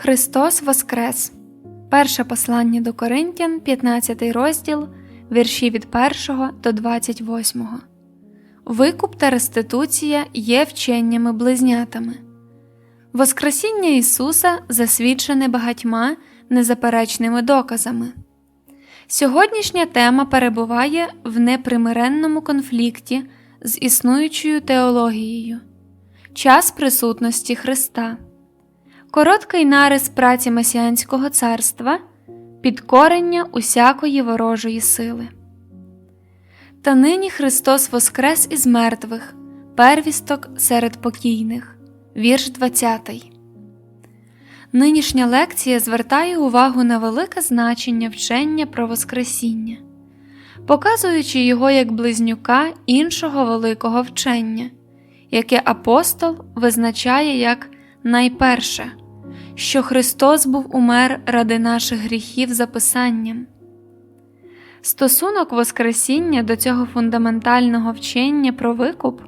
Христос Воскрес. Перше послання до Коринтян, 15 розділ, вірші від 1 до 28. Викуп та реституція є вченнями близнятами. Воскресіння Ісуса засвідчене багатьма незаперечними доказами. Сьогоднішня тема перебуває в непримиренному конфлікті з існуючою теологією, час присутності Христа, короткий нарис праці Месіанського царства, підкорення усякої ворожої сили. Та нині Христос воскрес із мертвих, первісток серед покійних, вірш 20. Нинішня лекція звертає увагу на велике значення вчення про Воскресіння, показуючи його як близнюка іншого великого вчення, яке апостол визначає як найперше, що Христос був умер ради наших гріхів за Писанням. Стосунок Воскресіння до цього фундаментального вчення про викуп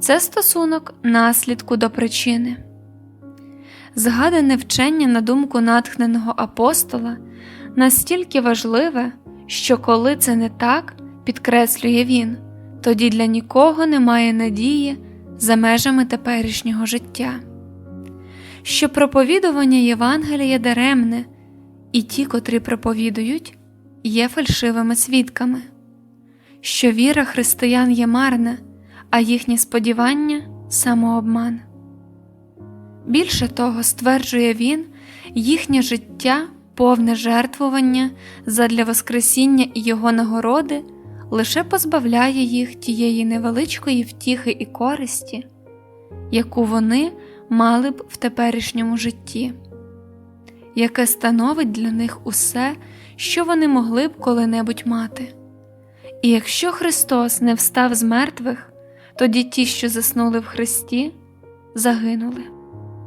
це стосунок наслідку до причини. Згадане вчення на думку натхненого апостола настільки важливе, що коли це не так, підкреслює він, тоді для нікого немає надії за межами теперішнього життя. Що проповідування Євангелія даремне, і ті, котрі проповідують, є фальшивими свідками, що віра християн є марна, а їхнє сподівання самообман. Більше того, стверджує він, їхнє життя, повне жертвування задля Воскресіння і його нагороди лише позбавляє їх тієї невеличкої втіхи і користі, яку вони мали б в теперішньому житті, яке становить для них усе, що вони могли б коли-небудь мати. І якщо Христос не встав з мертвих, тоді ті, що заснули в Христі, загинули.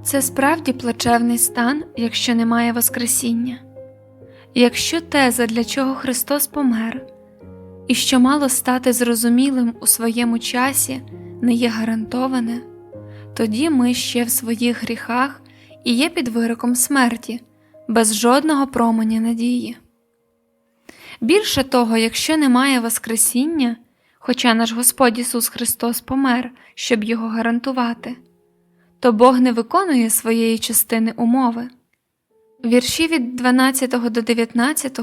Це справді плачевний стан, якщо немає Воскресіння, якщо те, задля чого Христос помер, і що мало стати зрозумілим у своєму часі, не є гарантоване, тоді ми ще в своїх гріхах і є під вироком смерті, без жодного променя надії. Більше того, якщо немає Воскресіння, хоча наш Господь Ісус Христос помер, щоб його гарантувати то Бог не виконує своєї частини умови. Вірші від 12 до 19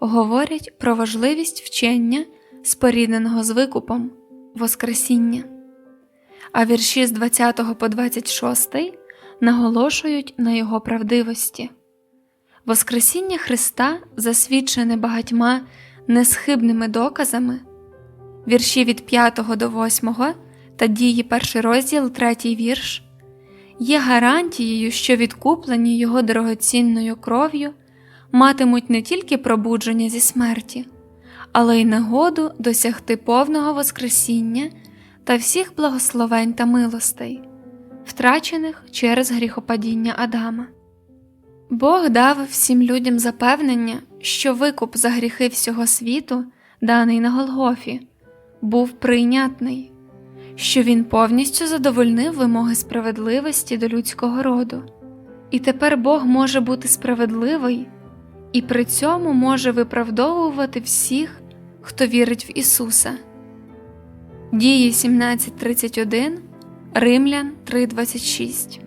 говорять про важливість вчення, спорідненого з викупом, Воскресіння, а вірші з 20 по 26 наголошують на його правдивості. Воскресіння Христа засвідчене багатьма несхибними доказами, вірші від 5 до 8 та дії перший розділ, третій вірш є гарантією, що відкуплені його дорогоцінною кров'ю матимуть не тільки пробудження зі смерті, але й нагоду досягти повного Воскресіння та всіх благословень та милостей, втрачених через гріхопадіння Адама. Бог дав всім людям запевнення, що викуп за гріхи всього світу, даний на Голгофі, був прийнятний що він повністю задовольнив вимоги справедливості до людського роду, і тепер Бог може бути справедливий і при цьому може виправдовувати всіх, хто вірить в Ісуса. Дії 17.31, Римлян 3.26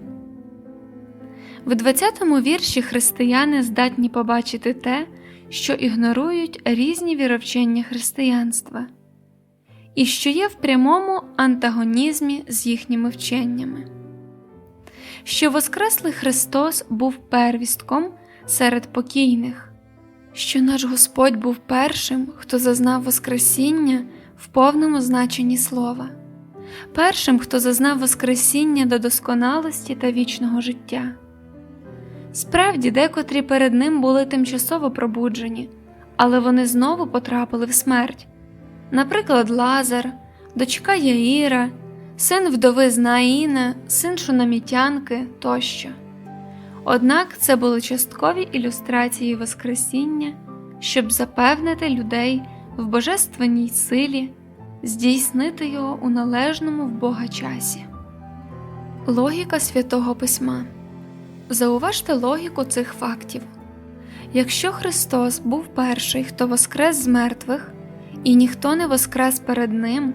В 20 вірші християни здатні побачити те, що ігнорують різні віровчення християнства і що є в прямому антагонізмі з їхніми вченнями, що Воскреслий Христос був первістком серед покійних, що наш Господь був першим, хто зазнав Воскресіння в повному значенні слова, першим, хто зазнав Воскресіння до досконалості та вічного життя. Справді, декотрі перед ним були тимчасово пробуджені, але вони знову потрапили в смерть наприклад, Лазар, дочка Яїра, син вдови Знаїна, син Шунамітянки тощо. Однак це були часткові ілюстрації Воскресіння, щоб запевнити людей в божественній силі, здійснити його у належному в Бога часі. Логіка святого Письма зауважте логіку цих фактів. Якщо Христос був перший, хто воскрес з мертвих, і ніхто не воскрес перед Ним,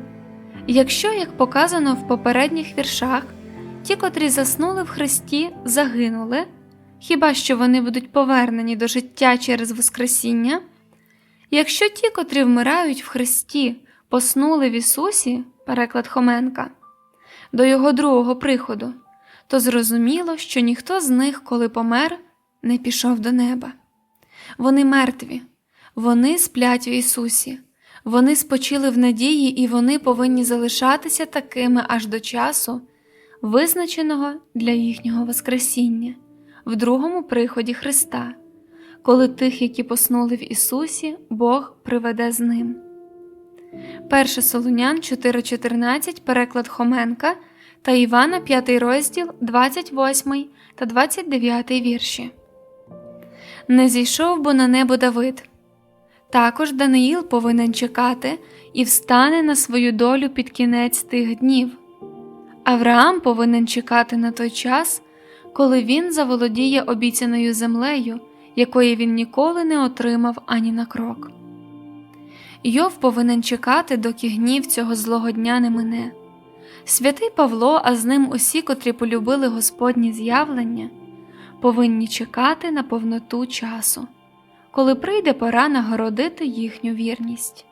якщо, як показано в попередніх віршах, ті, котрі заснули в Христі, загинули, хіба що вони будуть повернені до життя через Воскресіння, якщо ті, котрі вмирають в Христі, поснули в Ісусі, переклад Хоменка, до Його другого приходу, то зрозуміло, що ніхто з них, коли помер, не пішов до неба. Вони мертві, вони сплять в Ісусі, вони спочили в надії, і вони повинні залишатися такими аж до часу, визначеного для їхнього Воскресіння, в другому приході Христа, коли тих, які поснули в Ісусі, Бог приведе з ним. 1 Солунян 4.14, переклад Хоменка та Івана 5 розділ 28 та 29 вірші. Не зійшов бо на небо Давид. Також Даниїл повинен чекати і встане на свою долю під кінець тих днів. Авраам повинен чекати на той час, коли він заволодіє обіцяною землею, якої він ніколи не отримав ані на крок. Йов повинен чекати, доки гнів цього злого дня не мине. Святий Павло, а з ним усі, котрі полюбили Господні з'явлення, повинні чекати на повноту часу, коли прийде пора нагородити їхню вірність.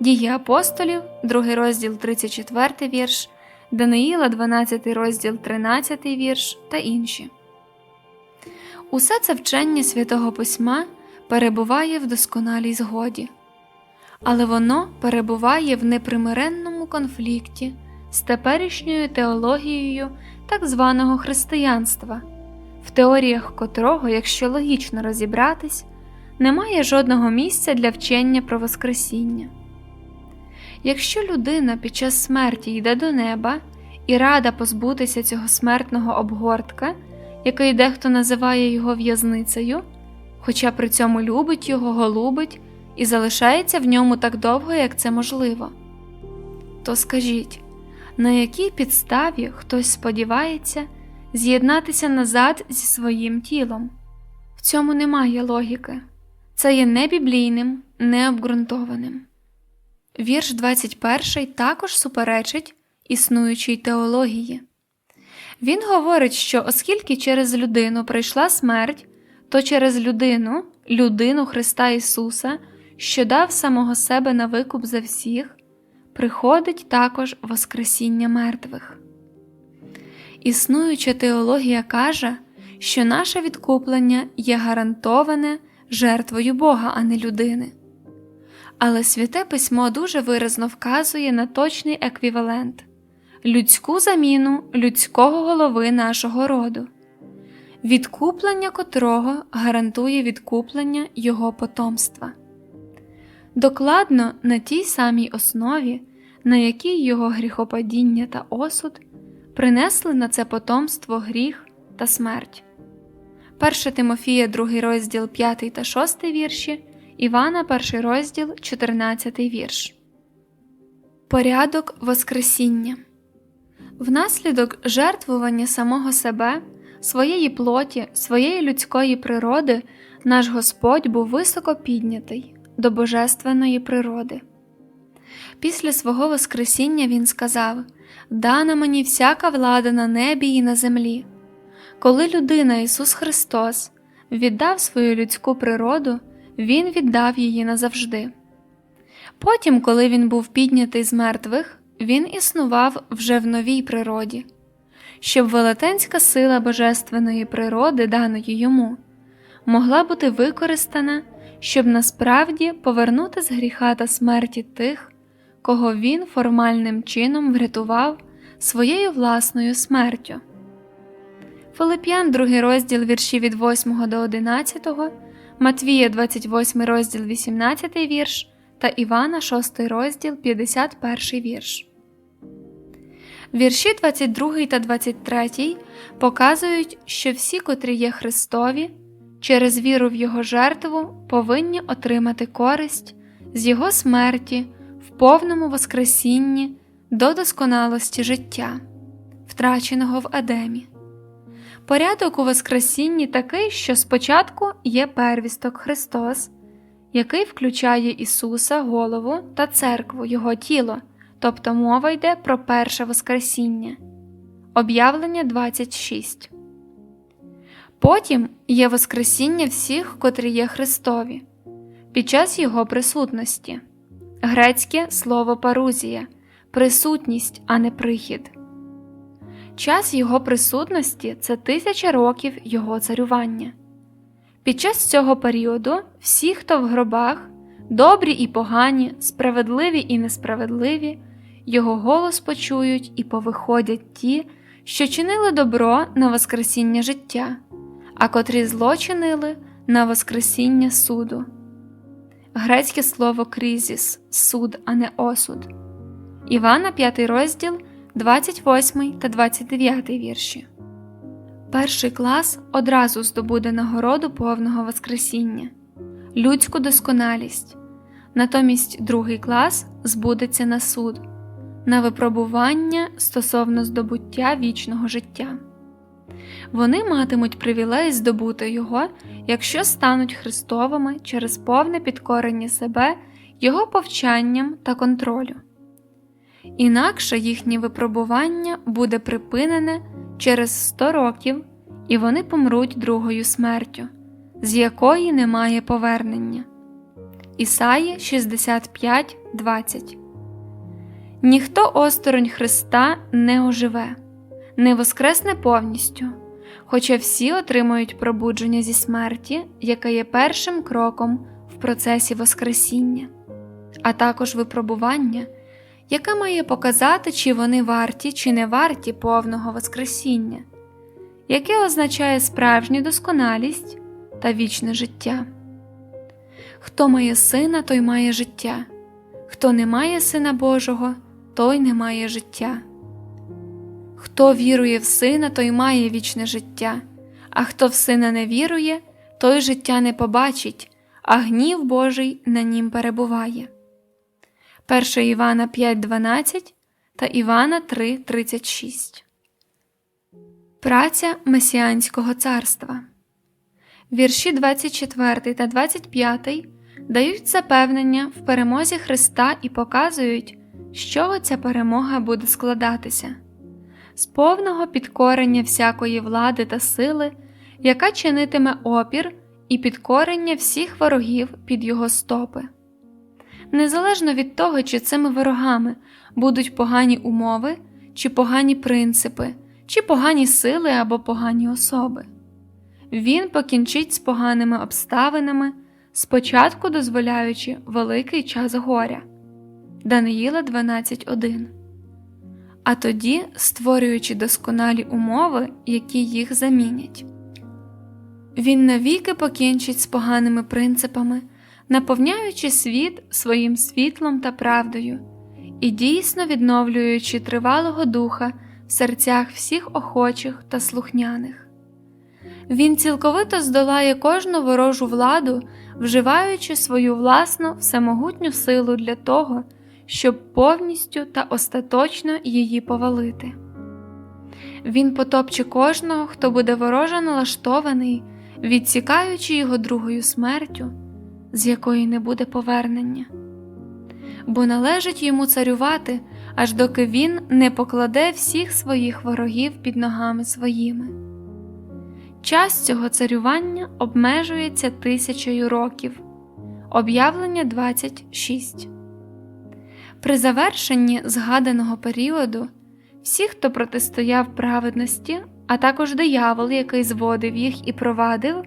Дії апостолів, 2 розділ 34 вірш, Даниїла, 12 розділ 13 вірш та інші. Усе це вчення святого Письма перебуває в досконалій згоді, але воно перебуває в непримиренному конфлікті з теперішньою теологією так званого християнства, в теоріях котрого, якщо логічно розібратись, немає жодного місця для вчення про Воскресіння. Якщо людина під час смерті йде до неба і рада позбутися цього смертного обгортка, який дехто називає його в'язницею, хоча при цьому любить його, голубить і залишається в ньому так довго, як це можливо, то скажіть, на якій підставі хтось сподівається з'єднатися назад зі своїм тілом? В цьому немає логіки, це є небіблійним, необґрунтованим. Вірш 21 також суперечить існуючій теології. Він говорить, що оскільки через людину прийшла смерть, то через людину, людину Христа Ісуса, що дав самого себе на викуп за всіх, приходить також Воскресіння мертвих. Існуюча теологія каже, що наше відкуплення є гарантоване жертвою Бога, а не людини. Але святе письмо дуже виразно вказує на точний еквівалент людську заміну людського голови нашого роду, відкуплення котрого гарантує відкуплення його потомства. Докладно на тій самій основі, на якій його гріхопадіння та осуд принесли на це потомство гріх та смерть. 1 Тимофія, 2 розділ 5 та 6 вірші, Івана, 1 розділ 14 вірш. Порядок Воскресіння Внаслідок жертвування самого себе, своєї плоті, своєї людської природи, наш Господь був високо піднятий до божественної природи. Після свого Воскресіння Він сказав Дана мені всяка влада на небі і на землі. Коли людина Ісус Христос віддав свою людську природу, Він віддав її назавжди. Потім, коли Він був піднятий з мертвих, Він існував вже в новій природі, щоб велетенська сила божественної природи, даної йому, могла бути використана, щоб насправді повернути з гріха та смерті тих, кого він формальним чином врятував своєю власною смертю. Филип'ян, 2 розділ вірші від 8 до 11, Матвія, 28 розділ 18 вірш та Івана, 6 розділ 51 вірш. Вірші 22 та 23 показують, що всі, котрі є Христові, через віру в Його жертву повинні отримати користь з Його смерті в повному Воскресінні до досконалості життя, втраченого в Едемі. Порядок у Воскресінні такий, що спочатку є первісток Христос, який включає Ісуса, голову та церкву, Його тіло, тобто мова йде про перше Воскресіння. Об'явлення 26. Потім є Воскресіння всіх, котрі є Христові, під час Його присутності. Грецьке слово парузія присутність, а не прихід. Час Його присутності це тисяча років Його царювання. Під час цього періоду всі, хто в гробах, добрі і погані, справедливі і несправедливі, Його голос почують і повиходять ті, що чинили добро на Воскресіння життя, а котрі зло чинили на Воскресіння суду. Грецьке слово крізіс суд, а не осуд. Івана, 5 розділ, 28 та 29 вірші. Перший клас одразу здобуде нагороду повного Воскресіння, людську досконалість. Натомість другий клас збудеться на суд, на випробування стосовно здобуття вічного життя. Вони матимуть привілей здобути його, якщо стануть Христовими через повне підкорення себе Його повчанням та контролю. Інакше їхнє випробування буде припинене через 100 років, і вони помруть другою смертю, з якої немає повернення. Ісаї 65, 20 Ніхто осторонь Христа не оживе, не воскресне повністю, хоча всі отримують пробудження зі смерті, яке є першим кроком в процесі Воскресіння, а також випробування яка має показати, чи вони варті чи не варті повного Воскресіння, яке означає справжню досконалість та вічне життя. Хто має сина, той має життя, хто не має Сина Божого, той не має життя. Хто вірує в сина, той має вічне життя, а хто в сина не вірує, той життя не побачить, а гнів Божий на нім перебуває. 1 Івана 5.12 та Івана 3.36 Праця Месіанського царства. Вірші 24 та 25 дають запевнення в перемозі Христа і показують, з чого ця перемога буде складатися. З повного підкорення всякої влади та сили, яка чинитиме опір і підкорення всіх ворогів під його стопи незалежно від того, чи цими ворогами будуть погані умови, чи погані принципи, чи погані сили або погані особи. Він покінчить з поганими обставинами, спочатку дозволяючи великий час горя Даниїла 12.1. А тоді створюючи досконалі умови, які їх замінять. Він навіки покінчить з поганими принципами наповняючи світ своїм світлом та правдою і дійсно відновлюючи тривалого духа в серцях всіх охочих та слухняних. Він цілковито здолає кожну ворожу владу, вживаючи свою власну всемогутню силу для того, щоб повністю та остаточно її повалити. Він потопче кожного, хто буде вороже налаштований, відсікаючи його другою смертю з якої не буде повернення, бо належить йому царювати, аж доки він не покладе всіх своїх ворогів під ногами своїми. Час цього царювання обмежується тисячею років. Об'явлення 26. При завершенні згаданого періоду всі, хто протистояв праведності, а також диявол, який зводив їх і провадив,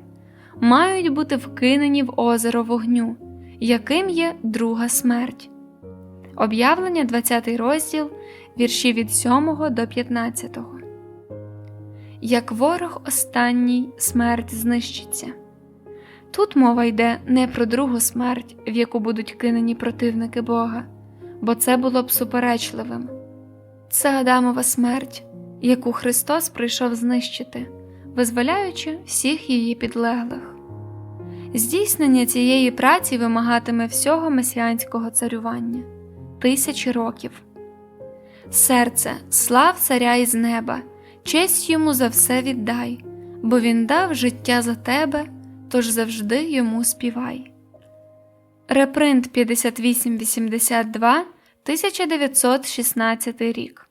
мають бути вкинені в озеро вогню, яким є друга смерть. Об'явлення 20 розділ вірші від 7 до 15. Як ворог останній смерть знищиться. Тут мова йде не про другу смерть, в яку будуть кинені противники Бога, бо це було б суперечливим. Це Адамова смерть, яку Христос прийшов знищити визволяючи всіх її підлеглих. Здійснення цієї праці вимагатиме всього месіанського царювання тисячі років. Серце, слав царя із неба, честь йому за все віддай, бо він дав життя за тебе, тож завжди йому співай. Репринт 5882 1916 рік